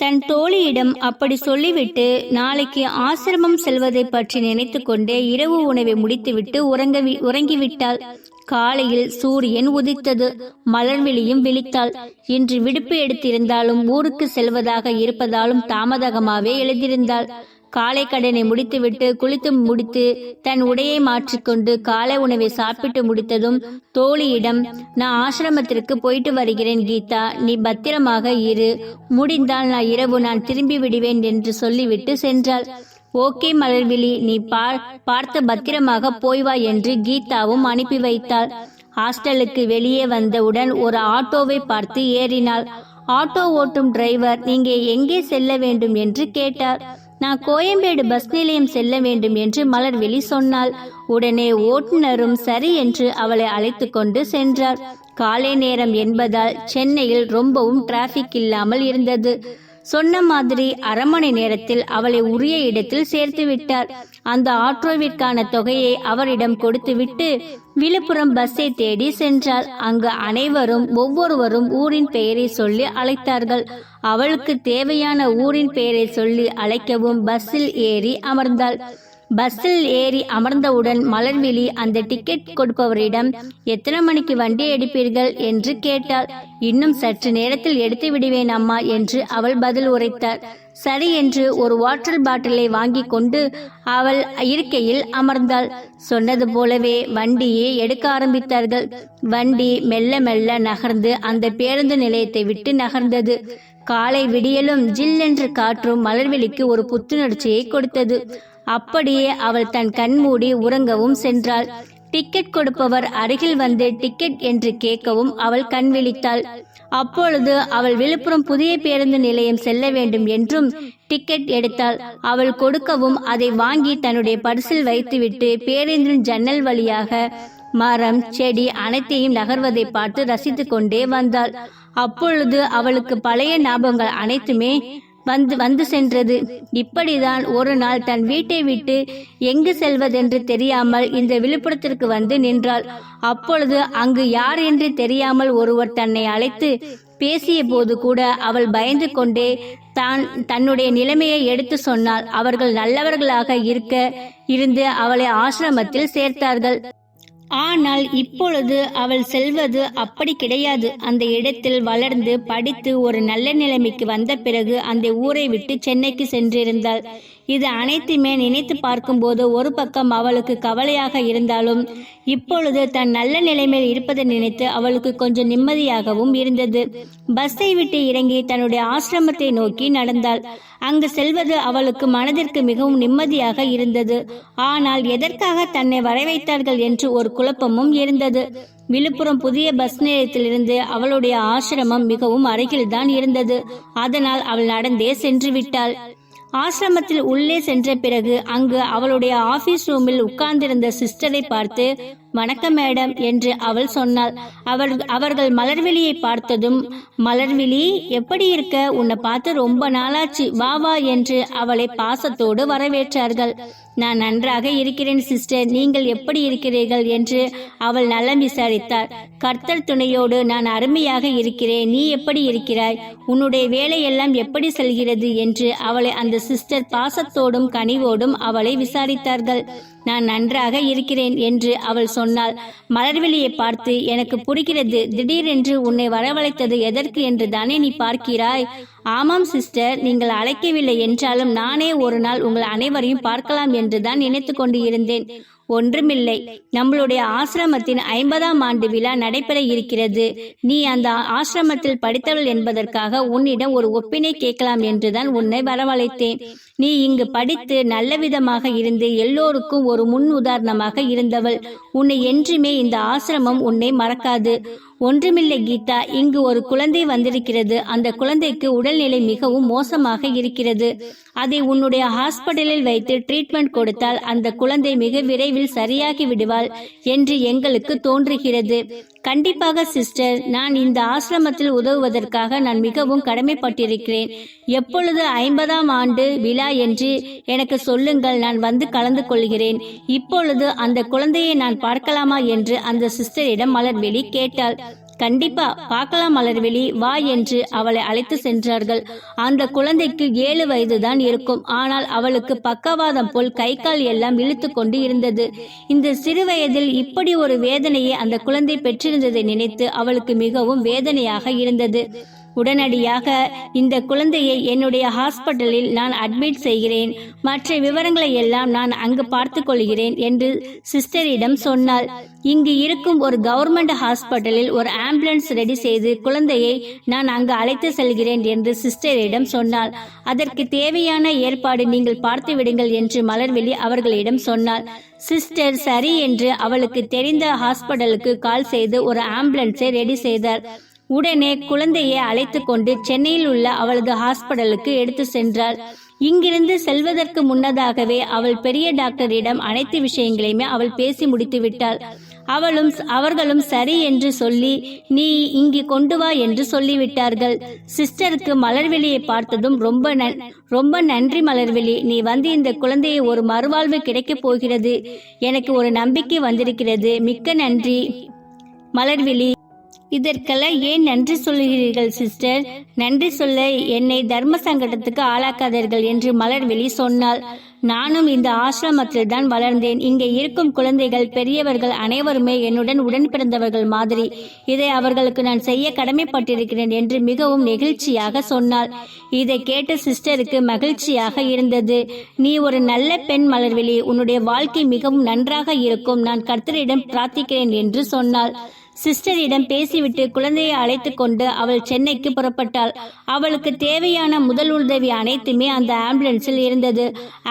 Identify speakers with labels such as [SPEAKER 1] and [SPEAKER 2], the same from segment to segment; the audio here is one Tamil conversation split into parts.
[SPEAKER 1] தன் தோழியிடம் அப்படி சொல்லிவிட்டு நாளைக்கு ஆசிரமம் செல்வதை பற்றி நினைத்துக்கொண்டே இரவு உணவை முடித்துவிட்டு உறங்க உறங்கிவிட்டாள். காலையில் சூரியன் உதித்தது. மலர்விழியும் விழித்தாள். இன்று விடுப்பு எடுத்திருந்தாலும் ஊருக்கு செல்வதாக இருப்பதாலும் தாமதமாகவே எழுதியிருந்தாள் காலை கடனை முடித்துவிட்டு குளித்து முடித்து தன் உடையை மாற்றிக்கொண்டு காலை உணவை சாப்பிட்டு முடித்ததும் தோழியிடம் நான் ஆசிரமத்திற்கு போயிட்டு வருகிறேன் கீதா. நீ பத்திரமாக இரு. முடிந்தால் நான் இரவு நான் திரும்பி விடுவேன் என்று சொல்லிவிட்டு சென்றாள். ஓகே மலர்விழி. நீ பார் பார்த்து பத்திரமாக போய் வா என்று கீதாவும் அனுப்பி வைத்தாள். ஹாஸ்டலுக்கு வெளியே வந்தவுடன் ஒரு ஆட்டோவை பார்த்து ஏறினாள். ஆட்டோ ஓட்டும் டிரைவர். நீங்க எங்கே செல்ல வேண்டும்? என்று கேட்டார். நான் கோயம்பேடு பஸ் நிலையம் செல்ல வேண்டும் என்று மலர்விழி சொன்னாள். உடனே ஓட்டுநரும் சரி என்று அவளை அழைத்து கொண்டு சென்றார். காலை நேரம் என்பதால் சென்னையில் ரொம்பவும் டிராபிக் இல்லாமல் இருந்தது. சொன்ன மாதிரி அரை மணி நேரத்தில் அவளை உரிய இடத்தில் சேர்த்து விட்டார். அந்த ஆட்டோவிற்கான தொகையை அவரிடம் கொடுத்துவிட்டு விழுப்புரம் பஸ்ஸை தேடி சென்றாள் அங்கு அனைவரும் ஒவ்வொருவரும் ஊரின் பெயரை சொல்லி அழைத்தார்கள். அவளுக்கு தேவையான ஊரின் பெயரை சொல்லி அழைக்கவும் பஸ்ஸில் ஏறி அமர்ந்தாள். பஸ்ஸில் ஏறி அமர்ந்தவுடன் மலர்விழி அந்த டிக்கெட் கொடுப்பவரிடம் எத்தனை மணிக்கு வண்டி எடுப்பீர்கள்? என்று கேட்டாள். இன்னும் சற்று நேரத்தில் எடுத்து விடுவேன் அம்மா என்று அவள் பதில் உரைத்தார் சரி என்று ஒரு வாட்டர் பாட்டிலை வாங்கி கொண்டு அவள் இருக்கையில் அமர்ந்தாள். சொன்னது போலவே வண்டியை எடுக்க ஆரம்பித்தார்கள். வண்டி மெல்ல மெல்ல நகர்ந்து அந்த பேருந்து நிலையத்தை விட்டு நகர்ந்தது. காலை விடியலும் ஜில் என்று காற்றும் மலர்விழிக்கு ஒரு புத்துணர்ச்சியை கொடுத்தது. அப்படியே அவள் தன் கண்மூடி உறங்கவும் சென்றாள். டிக்கெட் கொடுப்பவர் அருகில் வந்து டிக்கெட் என்று கேட்கவும் அவள் கண் விழித்தாள். அப்பொழுது அவள் விழுப்புரம் புதிய பேருந்து நிலையம் செல்ல வேண்டும் என்றும் டிக்கெட் எடுத்தாள். அவள் கொடுக்கவும் அதை வாங்கி தன்னுடைய பரிசில் வைத்துவிட்டு பேருந்தின் ஜன்னல் வழியாக மரம் செடி அனைத்தையும் நகர்வதை பார்த்து ரசித்து கொண்டே வந்தாள். அப்பொழுது அவளுக்கு பழைய ஞாபகங்கள் அனைத்துமே வந்து வந்து சென்றது. இப்படிதான் ஒரு நாள் தன் வீட்டை விட்டு எங்கு செல்வதென்று தெரியாமல் இந்த விழுப்புரத்திற்கு வந்து நின்றாள். அப்பொழுது அங்கு யார் என்று தெரியாமல் ஒருவர் தன்னை அழைத்து பேசிய போது கூட அவள் பயந்து கொண்டே தான் தன்னுடைய நிலைமையை எடுத்து சொன்னால் அவர்கள் நல்லவர்களாக இருக்க இருந்து அவளை ஆசிரமத்தில் சேர்த்தார்கள். ஆனால் இப்பொழுது அவள் செல்வது அப்படி கிடையாது. அந்த இடத்தில் வளர்ந்து படித்து ஒரு நல்ல நிலைமைக்கு வந்த பிறகு அந்த ஊரை விட்டு சென்னைக்கு சென்றிருந்தாள். இது அனைத்துமே நினைத்து பார்க்கும்போது ஒரு பக்கம் அவளுக்கு கவலையாக இருந்தாலும் இப்பொழுது தன் நல்ல நிலைமையில் இருப்பதை நினைத்து அவளுக்கு கொஞ்சம் நிம்மதியாகவும் இருந்தது. பஸ்ஸை விட்டு இறங்கி தன்னுடைய ஆசிரமத்தை நோக்கி நடந்தாள். அங்கு செல்வது அவளுக்கு மனதிற்கு மிகவும் நிம்மதியாக இருந்தது. ஆனால் எதற்காக தன்னை வரவைத்தார்கள் என்று ஒரு குழப்பமும் இருந்தது. விழுப்புரம் புதிய பஸ் நிலையத்திலிருந்து அவளுடைய ஆசிரமம் மிகவும் அருகில்தான் இருந்தது. அதனால் அவள் நடந்தே சென்று விட்டாள். ஆசிரமத்தில் உள்ளே சென்ற பிறகு அங்கு அவளுடைய ஆபீஸ் ரூமில் உட்கார்ந்திருந்த சிஸ்டரை பார்த்து வணக்கம் மேடம் என்று அவள் சொன்னாள். அவர் அவர்கள் மலர்விழியை பார்த்ததும் மலர்விழி எப்படி இருக்க? உன்னை பார்த்து ரொம்ப நாளாச்சு. வா வா என்று அவளை பாசத்தோடு வரவேற்றார்கள். நான் நன்றாக இருக்கிறேன் சிஸ்டர். நீங்கள் எப்படி இருக்கிறீர்கள்? என்று அவள் நலம் விசாரித்தார் கர்த்தர் துணையோடு நான் அருமையாக இருக்கிறேன். நீ எப்படி இருக்கிறாய்? உன்னுடைய வேலையெல்லாம் எப்படி செல்கிறது? என்று அவளை அந்த சிஸ்டர் பாசத்தோடும் கனிவோடும் அவளை விசாரித்தார்கள். நான் நன்றாக இருக்கிறேன் என்று அவள் சொன்னாள். மலர்விழியை பார்த்து எனக்கு புரிகிறது. திடீரென்று உன்னை வரவழைத்தது எதற்கு என்று தானே நீ பார்க்கிறாய்? ஆமாம் சிஸ்டர். நீங்கள் அழைக்கவில்லை என்றாலும் நானே ஒரு நாள் உங்கள் அனைவரையும் பார்க்கலாம் என்றுதான் நினைத்து கொண்டு இருந்தேன். ஒன்றுமில்லை. நம்மளுடைய ஆசிரமத்தின் ஐம்பதாம் ஆண்டு விழா நடைபெற இருக்கிறது. நீ அந்த ஆசிரமத்தில் படித்தவள் என்பதற்காக உன்னிடம் ஒரு ஒப்பினை கேட்கலாம் என்றுதான் உன்னை வரவழைத்தேன். நீ இங்கு படித்து நல்ல விதமாக இருந்து எல்லோருக்கும் ஒரு முன் உதாரணமாக இருந்தவள். உன்னை என்றுமே இந்த ஆசிரமம் உன்னை மறக்காது. ஒன்றுமில்லை கீதா. இங்கு ஒரு குழந்தை வந்திருக்கிறது. அந்த குழந்தைக்கு உடல்நிலை மிகவும் மோசமாக இருக்கிறது. அதை உன்னுடைய ஹாஸ்பிட்டலில் வைத்து ட்ரீட்மெண்ட் கொடுத்தால் அந்த குழந்தை மிக விரைவில் சரியாகி விடுவாள் என்று எங்களுக்கு தோன்றுகிறது. கண்டிப்பாக சிஸ்டர். நான் இந்த ஆசிரமத்தில் உதவுவதற்காக நான் மிகவும் கடமைப்பட்டிருக்கிறேன். எப்பொழுது ஐம்பதாம் ஆண்டு விழா என்று எனக்கு சொல்லுங்கள். நான் வந்து கலந்து கொள்கிறேன். இப்பொழுது அந்த குழந்தையை நான் பார்க்கலாமா என்று அந்த சிஸ்டரிடம் மலர்விழி கேட்டாள். கண்டிப்பா பார்க்கலாம் மலர்விழி. வா என்று அவளை அழைத்து சென்றார்கள். அந்த குழந்தைக்கு ஏழு வயதுதான் இருக்கும். ஆனால் அவளுக்கு பக்கவாதம் போல் கை கால் எல்லாம் இழுத்து கொண்டு இருந்தது. இந்த சிறு வயதில் இப்படி ஒரு வேதனையை அந்த குழந்தை பெற்றிருந்ததை நினைத்து அவளுக்கு மிகவும் வேதனையாக இருந்தது. உடனடியாக இந்த குழந்தையை என்னுடைய ஹாஸ்பிட்டலில் நான் அட்மிட் செய்கிறேன். மற்ற விவரங்களை எல்லாம் நான் அங்கு பார்த்து கொள்கிறேன் என்று சிஸ்டரிடம் சொன்னாள். இங்கு இருக்கும் ஒரு கவர்மெண்ட் ஹாஸ்பிட்டலில் ஒரு ஆம்புலன்ஸ் ரெடி செய்து குழந்தையை நான் அங்கு அழைத்து செல்கிறேன் என்று சிஸ்டரிடம் சொன்னாள். அதற்கு தேவையான ஏற்பாடு நீங்கள் பார்த்து விடுங்கள் என்று மலர்விழி அவர்களிடம் சொன்னாள். சிஸ்டர் சரி என்று அவளுக்கு தெரிந்த ஹாஸ்பிட்டலுக்கு கால் செய்து ஒரு ஆம்புலன்ஸை ரெடி செய்தார். உடனே குழந்தையை அழைத்து கொண்டு சென்னையில் உள்ள அவளது ஹாஸ்பிட்டலுக்கு எடுத்து சென்றாள். இங்கிருந்து செல்வதற்கு முன்னதாகவே அவள் பெரிய டாக்டரிடம் அனைத்து விஷயங்களையுமே அவள் பேசி முடித்து விட்டாள். அவளும் அவர்களும் சரி என்று சொல்லி நீ இங்கு கொண்டு வா என்று சொல்லிவிட்டார்கள். சிஸ்டருக்கு மலர்வெளியை பார்த்ததும் ரொம்ப நன் ரொம்ப நன்றி மலர்வெளி. நீ வந்து இந்த குழந்தையை ஒரு மறுவாழ்வு கிடைக்கப் போகிறது. எனக்கு ஒரு நம்பிக்கை வந்திருக்கிறது. மிக்க நன்றி மலர்விழி இதற்கெல்லாம் ஏன் நன்றி சொல்லுகிறீர்கள் சிஸ்டர் நன்றி சொல்ல என்னை தர்ம சங்கடத்துக்கு ஆளாக்காதீர்கள் என்று மலர்வெளி சொன்னாள். நானும் இந்த ஆசிரமத்தில் தான் வளர்ந்தேன். இங்கே இருக்கும் குழந்தைகள் பெரியவர்கள் அனைவருமே என்னுடன் உடன் பிறந்தவர்கள் மாதிரி. இதை அவர்களுக்கு நான் செய்ய கடமைப்பட்டிருக்கிறேன் என்று மிகவும் நெகிழ்ச்சியாக சொன்னாள். இதை கேட்ட சிஸ்டருக்கு மகிழ்ச்சியாக இருந்தது. நீ ஒரு நல்ல பெண் மலர்வெளி உன்னுடைய வாழ்க்கை மிகவும் நன்றாக இருக்கும். நான் கர்த்தரிடம் பிரார்த்திக்கிறேன் என்று சொன்னாள். சிஸ்டரிடம் பேசிவிட்டு குழந்தையை அழைத்து கொண்டு அவள் சென்னைக்கு புறப்பட்டாள். அவளுக்கு தேவையான முதல் உதவி அனைத்துமே அந்த ஆம்புலன்ஸில் இருந்தது.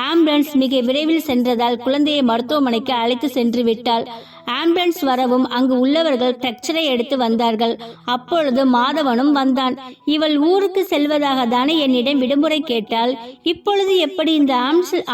[SPEAKER 1] ஆம்புலன்ஸ் மிக விரைவில் சென்றதால் குழந்தையை மருத்துவமனைக்கு அழைத்து சென்று விட்டாள். ஆம்புலன்ஸ் வரவும் அங்கு உள்ளவர்கள் டக்சரை எடுத்து வந்தார்கள். அப்பொழுது மாதவனும் வந்தான். இவள் ஊருக்கு செல்வதாக தானே என்னிடம் விடுமுறை கேட்டாள். இப்பொழுது எப்படி இந்த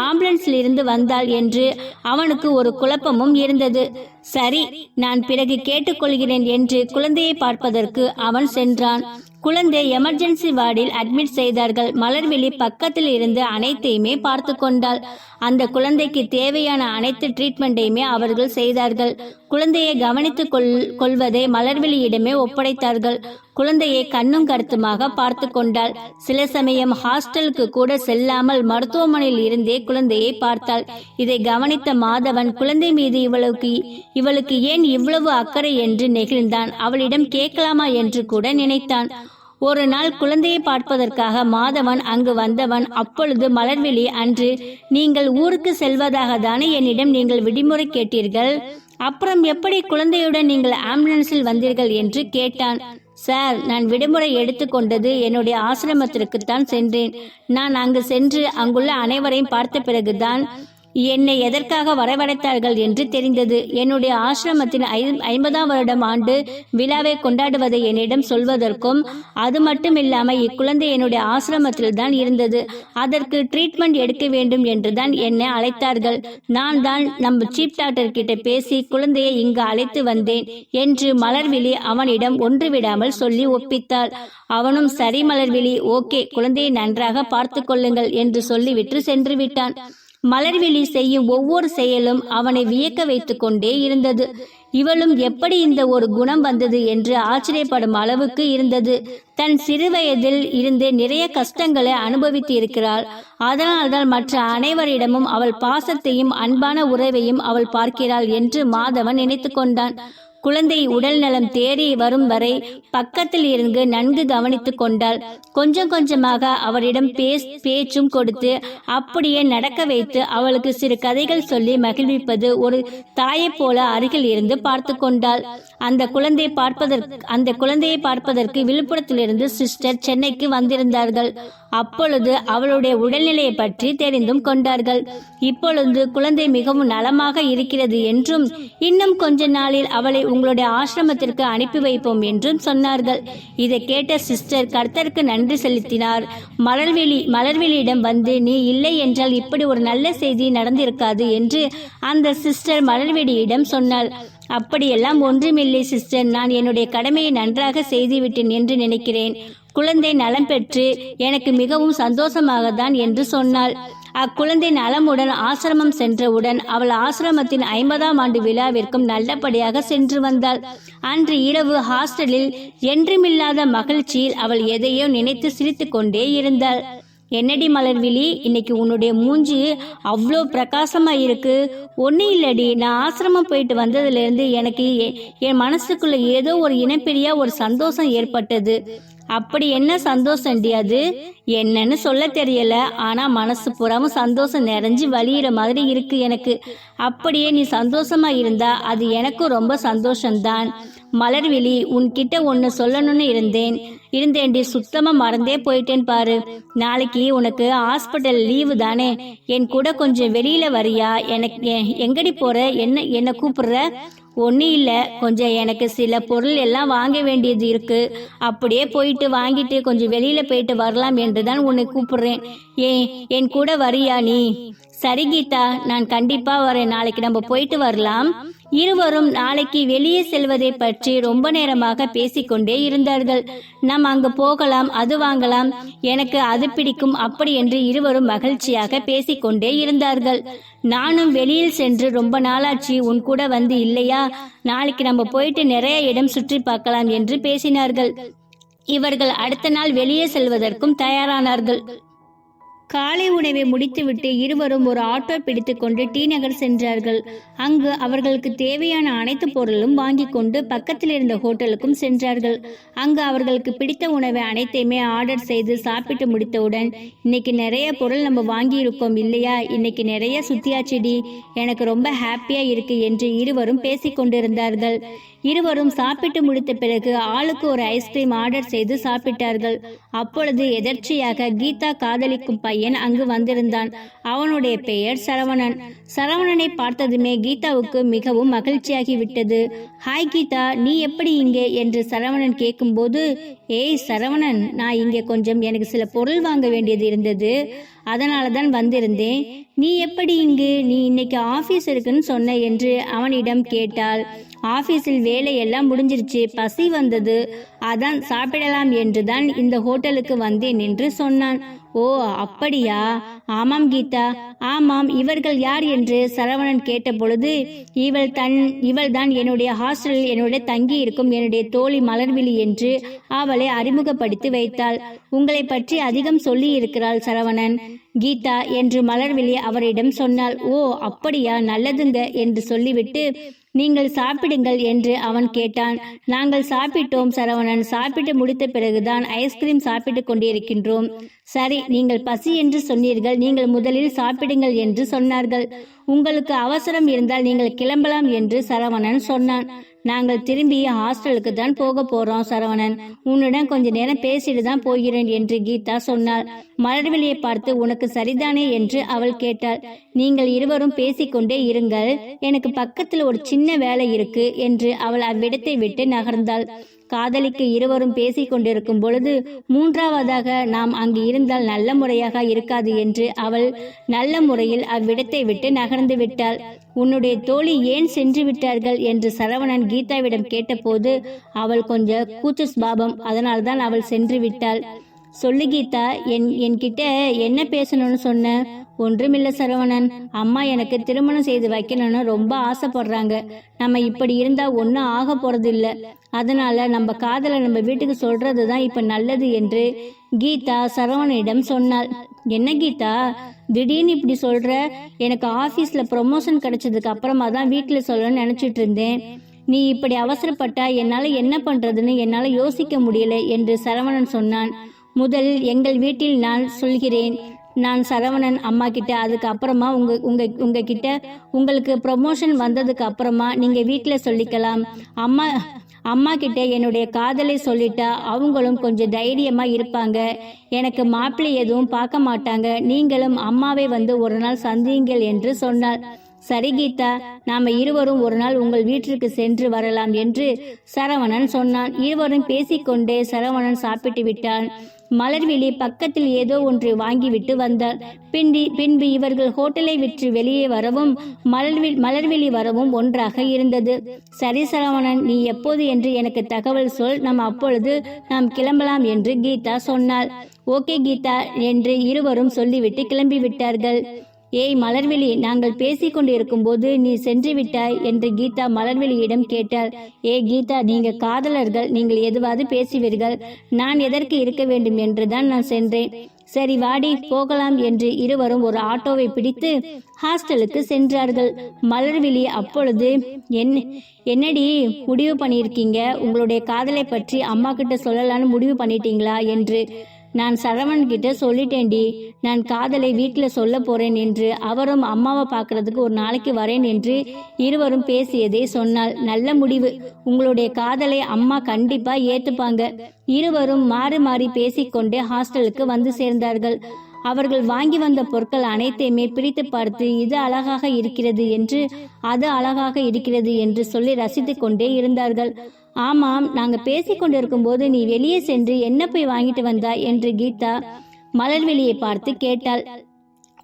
[SPEAKER 1] ஆம்புலன்ஸில் இருந்து வந்தாள் என்று அவனுக்கு ஒரு குழப்பமும் இருந்தது. சரி நான் பிறகு கேட்டுக்கொள்கிறேன் என்று குழந்தையை பார்ப்பதற்கு அவன் சென்றான். குழந்தை எமர்ஜென்சி வார்டில் அட்மிட் செய்தார்கள். மலர்விழி பக்கத்தில் இருந்து அனைத்தையுமே பார்த்து கொண்டாள். அந்த குழந்தைக்கு தேவையான அனைத்து ட்ரீட்மெண்ட்டையுமே அவர்கள் செய்தார்கள். குழந்தையை கவனித்துக் கொள் கொள்வதை மலர்விழியிடமே ஒப்படைத்தார்கள். குழந்தையை கண்ணும் கருத்துமாக பார்த்து கொண்டாள். சில சமயம் ஹாஸ்டலுக்கு கூட செல்லாமல் மருத்துவமனையில் இருந்தே குழந்தையை பார்த்தாள். இதை கவனித்த மாதவன் குழந்தை மீது இவளுக்கு இவளுக்கு ஏன் இவ்வளவு அக்கறை என்று நெகிழ்ந்தான். அவளிடம் கேட்கலாமா என்று கூட நினைத்தான். ஒரு நாள் குழந்தையை பார்ப்பதற்காக மாதவன் அங்கு வந்தவன் அப்பொழுது மலர்விழி அன்று நீங்கள் ஊருக்கு செல்வதாக தானே என்னிடம் நீங்கள் விடுமுறை கேட்டீர்கள்? அப்புறம் எப்படி குழந்தையுடன் நீங்கள் ஆம்புலன்ஸில் வந்தீர்கள் என்று கேட்டான். சார் நான் விடுமுறை எடுத்துக்கொண்டது என்னுடைய ஆசிரமத்திற்கு தான் சென்றேன். நான் அங்கு சென்று அங்குள்ள அனைவரையும் பார்த்த பிறகுதான் என்னை எதற்காக வரவழைத்தார்கள் என்று தெரிந்தது. என்னுடைய ஆசிரமத்தின் ஐம்பதாம் வருடம் ஆண்டு விழாவை கொண்டாடுவதை என்னிடம் சொல்வதற்கும் அது மட்டும் இல்லாமல் இக்குழந்தை என்னுடைய ஆசிரமத்தில் தான் இருந்தது. அதற்கு ட்ரீட்மெண்ட் எடுக்க வேண்டும் என்று தான் என்னை அழைத்தார்கள். நான் தான் நம்ம சீப் டாக்டர் கிட்ட பேசி குழந்தையை இங்கு அழைத்து வந்தேன் என்று மலர்விழி அவனிடம் ஒன்று விடாமல் சொல்லி ஒப்பித்தாள். அவனும் சரி மலர்விழி ஓகே குழந்தையை நன்றாக பார்த்து கொள்ளுங்கள் என்று சொல்லிவிட்டு சென்று விட்டான். மலர்விழி செய்யும் ஒவ்வொரு செயலும் அவனை வியக்க வைத்துக் கொண்டே இருந்தது. இவளும் எப்படி இந்த ஒரு குணம் வந்தது என்று ஆச்சரியப்படும் அளவுக்கு இருந்தது. தன் சிறுவயதில் இருந்து நிறைய கஷ்டங்களை அனுபவித்து இருக்கிறாள் அதனால்தான் மற்ற அனைவரிடமும் அவள் பாசத்தையும் அன்பான உறவையும் அவள் பார்க்கிறாள் என்று மாதவன் நினைத்து கொண்டான். குழந்தை உடல் நலம் தேறி வரும் வரை பக்கத்தில் இருந்து நன்கு கவனித்துக் கொண்டாள் கொஞ்சம் கொஞ்சமாக அவரிடம் பேஸ் பேச்சும் கொடுத்து அப்படியே நடக்க வைத்து அவளுக்கு சிறு கதைகள் சொல்லி மகிழ்விப்பது ஒரு தாயைப் போல அருகில் இருந்து பார்த்து கொண்டாள். அந்த குழந்தையை பார்ப்பதற்கு அந்த குழந்தையை பார்ப்பதற்கு விழுப்புரத்திலிருந்து சிஸ்டர் சென்னைக்கு வந்திருந்தார்கள். அப்பொழுது அவளுடைய உடல்நிலையை பற்றி தெரிந்தும் கொண்டார்கள். இப்பொழுது குழந்தை மிகவும் நலமாக இருக்கிறது என்றும் இன்னும் கொஞ்ச நாளில் அவளை உங்களுடைய ஆசிரமத்திற்கு அனுப்பி வைப்போம் என்றும் சொன்னார்கள். இதை கேட்ட சிஸ்டர் கர்த்தருக்கு நன்றி செலுத்தினார். மலர்வெளி மலர்வெளியிடம் வந்து நீ இல்லை என்றால் இப்படி ஒரு நல்ல செய்தி நடந்திருக்காது என்று அந்த சிஸ்டர் மலர்வெளியிடம் சொன்னாள். அப்படியெல்லாம் ஒன்றுமில்லை சிஸ்டர் நான் என்னுடைய கடமையை நன்றாக செய்துவிட்டேன் என்று நினைக்கிறேன். குழந்தை நலம் பெற்று எனக்கு மிகவும் சந்தோஷமாக தான் என்று சொன்னாள். அக்குழந்தை நலமுடன் ஆசிரமம் சென்றவுடன் அவள் ஆசிரமத்தின் ஐம்பதாம் ஆண்டு விழாவிற்கும் நல்லபடியாக சென்று வந்தாள். அன்று இரவு ஹாஸ்டலில் என்றுமில்லாத மகிழ்ச்சியில் அவள் எதையோ நினைத்து சிரித்து கொண்டே இருந்தாள். என்னடி மலர்விழி இன்னைக்கு உன்னுடைய மூஞ்சி அவ்வளோ பிரகாசமா இருக்கு. ஒன்றும் இல்லடி நான் ஆசிரமம் போயிட்டு வந்ததுலேருந்து எனக்கு எ- என் மனசுக்குள்ள ஏதோ ஒரு இனப்பிரியா ஒரு சந்தோஷம் ஏற்பட்டது. அப்படி என்ன சந்தோஷம்டி அது? என்னன்னு சொல்ல தெரியல. ஆனா மனசு புறமும் சந்தோஷம் நிறைஞ்சு வலியிற மாதிரி இருக்கு எனக்கு. அப்படியே நீ சந்தோஷமா இருந்தா அது எனக்கும் ரொம்ப சந்தோஷம்தான். மலர்விழி உன்கிட்ட ஒன்று சொல்லணும்னு இருந்தேன். இருந்தேன்டி சுத்தமா மறந்தே போயிட்டேன் பாரு. நாளைக்கு உனக்கு ஹாஸ்பிட்டல் லீவு தானே. என் கூட கொஞ்சம் வெளியில வரியா? எனக்கு எங்கடி போற? என்ன என்ன கூப்பிடுற? ஒன்றும் இல்லை. கொஞ்சம் எனக்கு சில பொருள் எல்லாம் வாங்க வேண்டியது இருக்கு. அப்படியே போயிட்டு வாங்கிட்டு கொஞ்சம் வெளியில போயிட்டு வரலாம் என்று தான் உன்னை கூப்பிடுறேன். ஏன் என் கூட வரியா நீ? சரி கீதா நான் கண்டிப்பாக வரேன். நாளைக்கு நம்ம போயிட்டு வரலாம். இருவரும் நாளைக்கு வெளியே செல்வதை பற்றி ரொம்ப நேரமாக பேசிக்கொண்டே இருந்தார்கள். நாம் அங்கு போகலாம் அது வாங்கலாம். எனக்கு அது பிடிக்கும் அப்படி என்று இருவரும் மகிழ்ச்சியாக பேசிக்கொண்டே இருந்தார்கள். நானும் வெளியில் சென்று ரொம்ப நாளாச்சு உன் கூட வந்து இல்லையா? நாளைக்கு நம்ம போயிட்டு நிறைய இடம் சுற்றி பார்க்கலாம் என்று பேசினார்கள். இவர்கள் அடுத்த நாள் வெளியே செல்வதற்கும் தயாரானார்கள். காலை உணவை முடித்துவிட்டு இருவரும் ஒரு ஆட்டோ பிடித்துக்கொண்டு டி நகர் சென்றார்கள். அங்கு அவர்களுக்கு தேவையான அனைத்து பொருளும் வாங்கி கொண்டு பக்கத்தில் இருந்த ஹோட்டலுக்கும் சென்றார்கள். அங்கு அவர்களுக்கு பிடித்த உணவை அனைத்தையுமே ஆர்டர் செய்து சாப்பிட்டு முடித்தவுடன் இன்னைக்கு நிறைய பொருள் நம்ம வாங்கி இருக்கோம் இல்லையா? இன்னைக்கு நிறைய சுத்தியாச்சுடி எனக்கு ரொம்ப ஹாப்பியா இருக்கு என்று இருவரும் பேசிக் கொண்டிருந்தார்கள். இருவரும் சாப்பிட்டு முடித்த பிறகு ஆளுக்கு ஒரு ஐஸ்கிரீம் ஆர்டர் செய்து சாப்பிட்டார்கள். அப்பொழுது எதர்ச்சியாக கீதா காதலிக்கும் பையன் அங்கு வந்திருந்தான். அவனுடைய பெயர் சரவணன். சரவணனை பார்த்ததுமே கீதாவுக்கு மிகவும் மகிழ்ச்சியாகி விட்டது ஹாய் கீதா நீ எப்படி இங்கே? என்று சரவணன் கேட்கும்போது ஏய் சரவணன் நான் இங்கே கொஞ்சம் எனக்கு சில பொருள் வாங்க வேண்டியது இருந்தது. அதனால தான் வந்திருந்தேன். நீ எப்படி இங்கு? நீ இன்னைக்கு ஆபீஸ் இருக்குன்னு சொன்ன என்று அவனிடம் கேட்டாள். ஆபீஸில் வேலையெல்லாம் முடிஞ்சிருச்சு. பசி வந்தது. அதான் சாப்பிடலாம் என்று தான் இந்த ஹோட்டலுக்கு வந்தேன் என்று சொன்னான். ஓ அப்படியா? ஆமாம் கீதா. ஆமாம் இவர்கள் யார்? என்று சரவணன் கேட்டபொழுது இவள் தன் இவள் தான் என்னுடைய ஹாஸ்டலில் என்னுடைய தங்கி இருக்கும் என்னுடைய தோழி மலர்விழி என்று அவளை அறிமுகப்படுத்தி வைத்தாள். உங்களை பற்றி அதிகம் சொல்லி இருக்கிறாள் சரவணன். கீதா என்று மலர்விழி அவரிடம் சொன்னால் ஓ அப்படியா நல்லதுங்க என்று சொல்லிவிட்டு நீங்கள் சாப்பிடுங்கள் என்று அவன் கேட்டான். நாங்கள் சாப்பிட்டோம் சரவணன். சாப்பிட்டு முடித்த பிறகுதான் ஐஸ்கிரீம் சாப்பிட்டு கொண்டிருக்கின்றோம். சரி நீங்கள் பசி என்று சொன்னீர்கள். நீங்கள் முதலில் சாப்பிடுங்கள் என்று சொன்னார்கள். உங்களுக்கு அவசரம் இருந்தால் நீங்கள் கிளம்பலாம் என்று சரவணன் சொன்னான். நாங்கள் திரும்பி ஹாஸ்டலுக்கு தான் போக போறோம் சரவணன். உன்னுடன் கொஞ்ச நேரம் பேசிட்டு தான் போகிறேன் என்று கீதா சொன்னாள். மலர்விழியை பார்த்து உனக்கு சரிதானே? என்று அவள் கேட்டாள். நீங்கள் இருவரும் பேசிக்கொண்டே இருங்கள். எனக்கு பக்கத்தில் ஒரு சின்ன வேலை இருக்கு என்று அவள் அவ்விடத்தை விட்டு நகர்ந்தாள். காதலிக்கு இருவரும் பேசிக் கொண்டிருக்கும் பொழுது மூன்றாவதாக நாம் அங்கு இருந்தால் நல்ல முறையாக இருக்காது என்று அவள் நல்ல முறையில் அவ்விடத்தை விட்டு நகர்ந்து விட்டாள். உன்னுடைய தோழி ஏன் சென்று விட்டார்கள்? என்று சரவணன் கீதாவிடம் கேட்டபோது அவள் கொஞ்சம் கூச்ச பாபம் அதனால்தான் அவள் சென்று விட்டாள். சொல்லு கீதா என் என்கிட்ட என்ன பேசணும்னு சொன்ன? ஒன்றுமில்ல சரவணன். அம்மா எனக்கு திருமணம் செய்து வைக்கணும்னு ரொம்ப ஆசைப்படுறாங்க. நம்ம இப்படி இருந்தா ஒன்றும் ஆக போறதில்ல. அதனால நம்ம காதலை நம்ம வீட்டுக்கு சொல்றது தான் இப்ப நல்லது என்று கீதா சரவணனிடம் சொன்னாள். என்ன கீதா? திடீர்னு இப்படி சொல்ற? எனக்கு ஆபீஸ்ல ப்ரொமோஷன் கிடைச்சதுக்கு அப்புறமா தான் வீட்டுல சொல்லணும்னு நினைச்சிட்டு இருந்தேன். நீ இப்படி அவசரப்பட்டா என்னால என்ன பண்றதுன்னு என்னால யோசிக்க முடியல என்று சரவணன் சொன்னான். முதல் எங்கள் வீட்டில் நான் சொல்கிறேன். நான் சரவணன் அம்மா கிட்ட அதுக்கப்புறமா உங்கள் உங்க உங்க கிட்ட உங்களுக்கு ப்ரொமோஷன் வந்ததுக்கு அப்புறமா நீங்க வீட்டில் சொல்லிக்கலாம். அம்மா அம்மா கிட்ட என்னுடைய காதலை சொல்லிட்டா அவங்களும் கொஞ்சம் தைரியமா இருப்பாங்க. எனக்கு மாப்பிள்ளை எதுவும் பார்க்க மாட்டாங்க. நீங்களும் அம்மாவை வந்து ஒரு நாள் சந்தியுங்கள் என்று சொன்னாள் சரி கீதா நாம இருவரும் ஒரு நாள் உங்கள் வீட்டிற்கு சென்று வரலாம் என்று சரவணன் சொன்னான். இருவரும் பேசிக்கொண்டே சரவணன் சாப்பிட்டு விட்டான். மலர்விழி பக்கத்தில் ஏதோ ஒன்றை வாங்கிவிட்டு வந்தாள் பின்பு பின்பு இவர்கள் ஹோட்டலை விற்று வெளியே வரவும் மலர்வி மலர்விழி வரவும் ஒன்றாக இருந்தது. சரி சரவணன் நீ எப்போது என்று எனக்கு தகவல் சொல். நாம் அப்பொழுது நாம் கிளம்பலாம் என்று கீதா சொன்னாள். ஓகே கீதா என்று இருவரும் சொல்லிவிட்டு கிளம்பி விட்டார்கள் ஏய் மலர்விழி நாங்கள் பேசிக் கொண்டிருக்கும் போது நீ சென்று விட்டாய் என்று கீதா மலர்விழியிடம் கேட்டாள். ஏ கீதா நீங்க காதலர்கள் நீங்கள் எதுவாவது பேசுவீர்கள். நான் எதற்கு இருக்க வேண்டும் என்றுதான் நான் சென்றேன். சரி வாடி போகலாம் என்று இருவரும் ஒரு ஆட்டோவை பிடித்து ஹாஸ்டலுக்கு சென்றார்கள். மலர்விழி அப்பொழுது என் என்னடி முடிவு பண்ணியிருக்கீங்க? உங்களுடைய காதலை பற்றி அம்மா கிட்ட சொல்லலாம்னு முடிவு பண்ணிட்டீங்களா? என்று நான் சரவணன் கிட்ட சொல்லிட்டேன்டி. நான் காதலை வீட்டில் சொல்ல போறேன் என்று அவரும் அம்மாவை பார்க்கறதுக்கு ஒரு நாளைக்கு வரேன் என்று இருவரும் பேசியதை சொன்னால் நல்ல முடிவு. உங்களுடைய காதலை அம்மா கண்டிப்பா ஏத்துப்பாங்க. இருவரும் மாறி மாறி பேசிக்கொண்டே ஹாஸ்டலுக்கு வந்து சேர்ந்தார்கள். அவர்கள் வாங்கி வந்த பொருட்கள் அனைத்தையுமே பிரித்து பார்த்து இது அழகாக இருக்கிறது என்று அது அழகாக இருக்கிறது என்று சொல்லி ரசித்து கொண்டே இருந்தார்கள். ஆமாம் நாங்க பேசிக்கொண்டிருக்கும் போது நீ வெளியே சென்று என்ன போய் வாங்கிட்டு வந்தாய் என்று கீதா மலர்வெளியை பார்த்து கேட்டாள்.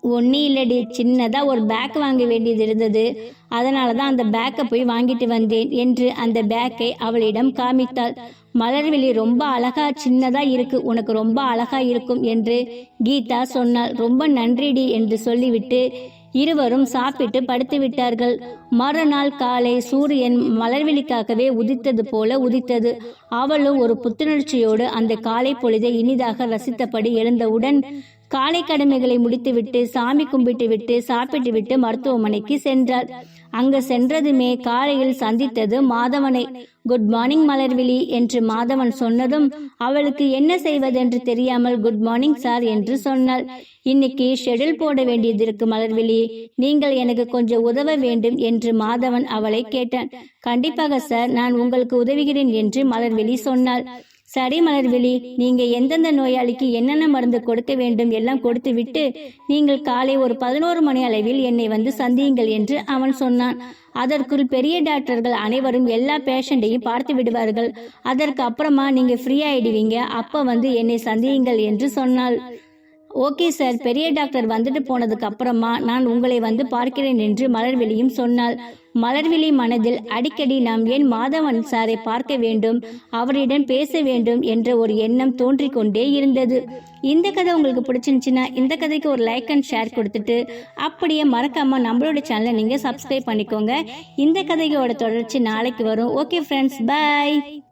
[SPEAKER 1] ஒன்றும் இல்லடி சின்னதாக ஒரு பேக் வாங்க வேண்டியது இருந்தது. அதனால தான் அந்த பேக்கை போய் வாங்கிட்டு வந்தேன் என்று அந்த பேக்கை அவளிடம் காமித்தாள். மலர்விழி ரொம்ப அழகா சின்னதா இருக்கு உனக்கு ரொம்ப அழகா இருக்கும் என்று கீதா சொன்னாள். ரொம்ப நன்றிடி என்று சொல்லிவிட்டு இருவரும் சாப்பிட்டு படுத்து விட்டார்கள். மறுநாள் காலை சூரியன் மலர்விழிக்காகவே உதித்தது போல உதித்தது. அவளும் ஒரு புத்துணர்ச்சியோடு அந்த காலை பொழுதை இனிதாக ரசித்தபடி எழுந்தவுடன் காலை கடமைகளை முடித்துவிட்டு சாமி கும்பிட்டு விட்டு சாப்பிட்டு விட்டு மருத்துவமனைக்கு சென்றாள். அங்கு சென்றதுமே காலையில் சந்தித்தது மாதவனை. குட் மார்னிங் மலர்விழி என்று மாதவன் சொன்னதும் அவளுக்கு என்ன செய்வதென்று தெரியாமல் குட் மார்னிங் சார் என்று சொன்னாள். இன்னைக்கு ஷெடில் போட வேண்டியது இருக்கு மலர்விழி. நீங்கள் எனக்கு கொஞ்சம் உதவ வேண்டும் என்று மாதவன் அவளை கேட்டான். கண்டிப்பாக சார் நான் உங்களுக்கு உதவுகிறேன் என்று மலர்விழி சொன்னாள். சரி மலர்விழி நீங்க எந்தெந்த நோயாளிக்கு என்னென்ன மருந்து கொடுக்க வேண்டும் எல்லாம் கொடுத்து விட்டு நீங்கள் காலை ஒரு பதினோரு மணி அளவில் என்னை வந்து சந்தியுங்கள் என்று அவன் சொன்னான். அதற்குள் பெரிய டாக்டர்கள் அனைவரும் எல்லா பேஷண்ட்டையும் பார்த்து விடுவார்கள். அதற்கு அப்புறமா நீங்க ஃப்ரீ ஆயிடுவீங்க. அப்ப வந்து என்னை சந்தியுங்கள் என்று சொன்னாள். Okay sir. பெரிய டாக்டர் வந்துட்டு போனதுக்கு அப்புறமா நான் உங்களை வந்து பார்க்கிறேன் என்று மலர்விழியும் சொன்னாள். மலர்விழி மனதில் அடிக்கடி நாம் ஏன் மாதவன் சாரை பார்க்க வேண்டும்? அவரிடம் பேச வேண்டும் என்ற ஒரு எண்ணம் தோன்றிக் கொண்டே இருந்தது. இந்த கதை உங்களுக்கு பிடிச்சிருந்துச்சுன்னா இந்த கதைக்கு ஒரு லைக் அண்ட் ஷேர் கொடுத்துட்டு அப்படியே மறக்காம நம்மளோட சேனலை நீங்க சப்ஸ்கிரைப் பண்ணிக்கோங்க. இந்த கதையோட தொடர்ச்சி நாளைக்கு வரும். Okay friends by